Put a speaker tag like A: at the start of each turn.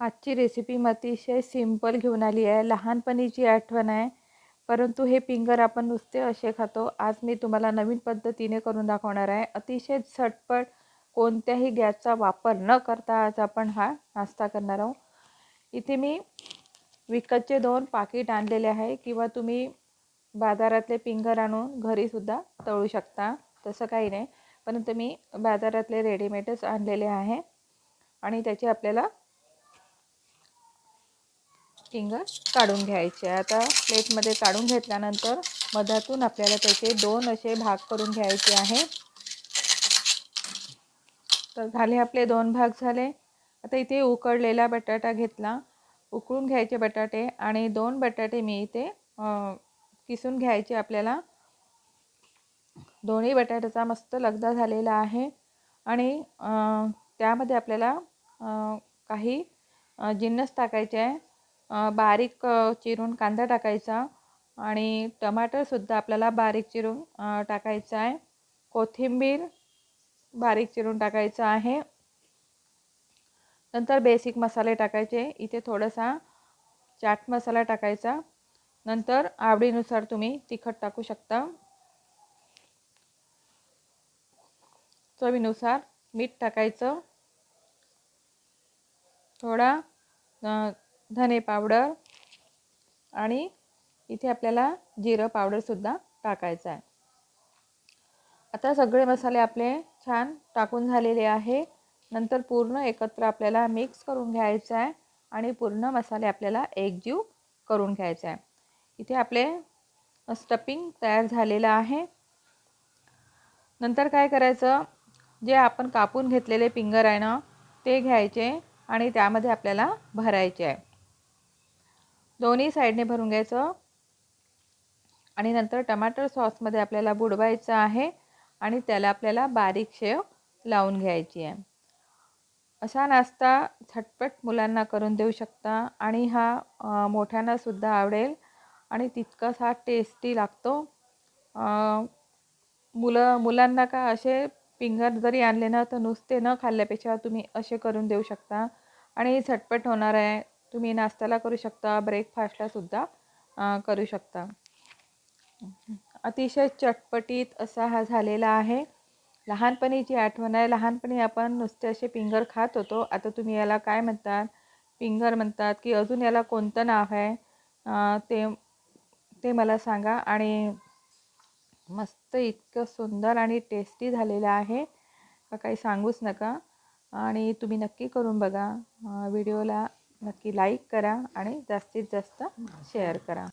A: आजची रेसिपी मी अतिशय सिंपल घेऊन आली आहे. लहानपणीची आठवण आहे परंतु हे पिंगर आपण नुसते असे खातो. आज मी तुम्हाला नवीन पद्धतीने करून दाखवणार आहे. अतिशय झटपट कोणत्याही गॅसचा वापर न करता आज आपण हा नाश्ता करणार आहोत. इथे मी विकतचे दोन पाकिट आणलेले आहे किंवा तुम्ही बाजारातले पिंगर आणून घरीसुद्धा तळू शकता. तसं काही नाही. परंतु मी बाजारातले रेडीमेडच आणलेले आहे. आणि त्याची आपल्याला फिंगर काढून घ्यायचे. आता प्लेटमध्ये काढून घेतल्यानंतर मधातून आपल्याला त्याचे दोन असे भाग करून घ्यायचे आहे. तर झाले आपले दोन भाग झाले. आता इथे उकडलेला बटाटा घेतला. उकळून घ्यायचे बटाटे आणि दोन बटाटे मी इथे किसून घ्यायचे आपल्याला. दोन्ही बटाट्याचा मस्त लगदा झालेला आहे. आणि त्यामध्ये आपल्याला काही जिन्नस टाकायचे आहे. बारीक चिरून कांदा टाकायचा आणि टमाटरसुद्धा आपल्याला बारीक चिरून टाकायचा आहे. कोथिंबीर बारीक चिरून टाकायचं आहे. नंतर बेसिक मसाले टाकायचे. इथे थोडासा चाट मसाला टाकायचा. नंतर आवडीनुसार तुम्ही तिखट टाकू शकता. चवीनुसार मीठ टाकायचं. थोडा धने पावडर आणि इथे आपल्याला जिरं पावडरसुद्धा टाकायचं आहे. आता सगळे मसाले आपले छान टाकून झालेले आहे. नंतर पूर्ण एकत्र आपल्याला मिक्स करून घ्यायचं आहे आणि पूर्ण मसाले आपल्याला एकजीव करून घ्यायचा आहे. इथे आपले स्टपिंग तयार झालेलं आहे. नंतर काय करायचं? जे आपण कापून घेतलेले पिंगर आहे ना ते घ्यायचे आणि त्यामध्ये आपल्याला भरायचे आहे. दोन्ही साईडने भरून घ्यायचं. आणि नंतर टमाटर सॉसमध्ये आपल्याला बुडवायचं आहे आणि त्याला आपल्याला बारीक शेव लावून घ्यायची आहे. असा नाश्ता झटपट मुलांना करून देऊ शकता आणि हा मोठ्यांनासुद्धा आवडेल आणि तितकाच हा टेस्टी लागतो. मुलं मुलांना का असे पिंगर जरी आणले ना तर नुसते न खाल्ल्यापेक्षा तुम्ही असे करून देऊ शकता. आणि झटपट होणार आहे. तुम्ही नाश्त्याला करू शकता ब्रेकफास्टलासुद्धा करू शकता. अतिशय चटपटीत असा हा झालेला आहे. लहानपणी जी आठवण आहे लहानपणी आपण नुसते असे पिंगर खात होतो. आता तुम्ही याला काय म्हणतात? पिंगर म्हणतात की अजून याला कोणतं नाव आहे? ते ते मला सांगा. आणि मस्त इतकं सुंदर आणि टेस्टी झालेलं आहे. का काही सांगूच नका. आणि तुम्ही नक्की करून बघा व्हिडिओला. नक्की लाईक करा आणि जास्तीत जास्त शेअर करा.